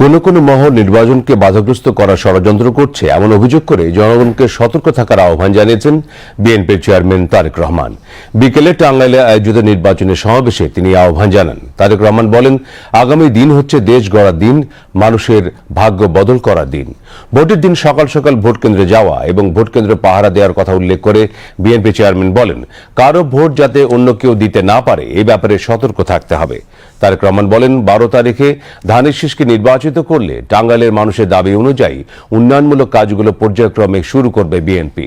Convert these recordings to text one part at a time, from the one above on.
কোন কোন মহল নির্বাচনকে বাধাগ্রস্ত করার ষড়যন্ত্র করছে, এমন অভিযোগ করে জনগণকে সতর্ক থাকার আহ্বান জানিয়েছেন বিএনপির চেয়ারম্যান তারেক রহমান। বিকেলে টাঙ্গাইলে আয়োজিত নির্বাচনী সমাবেশে তিনি আহ্বান জানান। তারেক রহমান বলেন, আগামী দিন হচ্ছে দেশ গড়ার দিন, মানুষের ভাগ্য বদল করার দিন। ভোটের দিন সকাল সকাল ভোট কেন্দ্রে যাওয়া এবং ভোট কেন্দ্রে পাহারা দেওয়ার কথা উল্লেখ করে বিএনপি চেয়ারম্যান বলেন, কারও ভোট যাতে অন্য কেউ দিতে না পারে, এ ব্যাপারে সতর্ক থাকতে হবে। তারেক রহমান বলেন, বারো তারিখে ধানের শীষকে নির্বাচিত করলে টাঙ্গাইলের মানুষের দাবি অনুযায়ী উন্নয়নমূলক কাজগুলো পর্যায়ক্রমে শুরু করবে বিএনপি।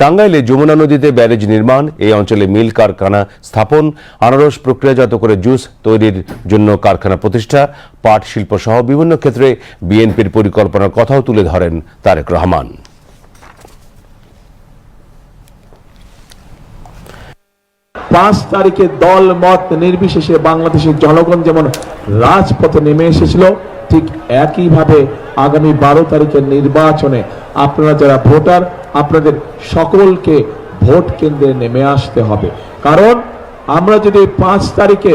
টাঙ্গাইলে যমুনা নদীতে ব্যারেজ নির্মাণ, এই অঞ্চলে মিল কারখানা স্থাপন, আনারস প্রক্রিয়াজাত করে জুস তৈরির জন্য কারখানা প্রতিষ্ঠা, পাট শিল্প সহ বিভিন্ন ক্ষেত্রে বিএনপির পরিকল্পনার কথাও তুলে ধরেন তারেক রহমান। পাঁচ তারিখে দল মত নির্বিশেষে বাংলাদেশের জনগণ যেমন রাজপথে নেমে এসেছিল, ঠিক একইভাবে আগামী বারো তারিখের নির্বাচনে আপনারা যারা ভোটার, আপনাদের সকলকে ভোট কেন্দ্রে নেমে আসতে হবে। কারণ আমরা যদি পাঁচ তারিখে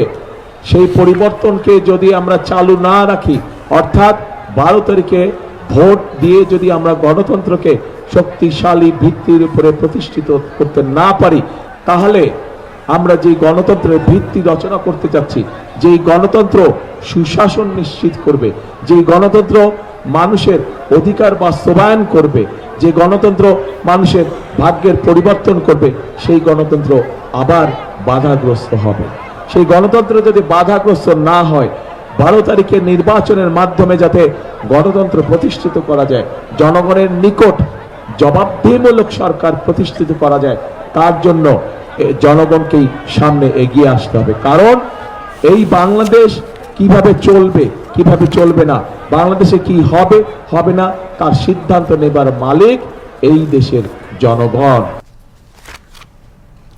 সেই পরিবর্তনকে যদি আমরা চালু না রাখি, অর্থাৎ বারো তারিখে ভোট দিয়ে যদি আমরা গণতন্ত্রকে শক্তিশালী ভিত্তির উপরে প্রতিষ্ঠিত করতে না পারি, তাহলে আমরা যে গণতন্ত্রের ভিত্তি রচনা করতে যাচ্ছি, যেই গণতন্ত্র সুশাসন নিশ্চিত করবে, যেই গণতন্ত্র মানুষের অধিকার বাস্তবায়ন করবে, যে গণতন্ত্র মানুষের ভাগ্যের পরিবর্তন করবে, সেই গণতন্ত্র আবার বাধাগ্রস্ত হবে। সেই গণতন্ত্র যদি বাধাগ্রস্ত না হয়, বারো তারিখের নির্বাচনের মাধ্যমে যাতে গণতন্ত্র প্রতিষ্ঠিত করা যায়, জনগণের নিকট জবাবদিহিমূলক সরকার প্রতিষ্ঠিত করা যায়, তার জন্য জনগণকেই সামনে এগিয়ে আসতে হবে। কারণ এই বাংলাদেশ কীভাবে চলবে কীভাবে চলবে না, বাংলাদেশে কি হবে হবে না, তার সিদ্ধান্ত নেবার মালিক এই দেশের জনগণ।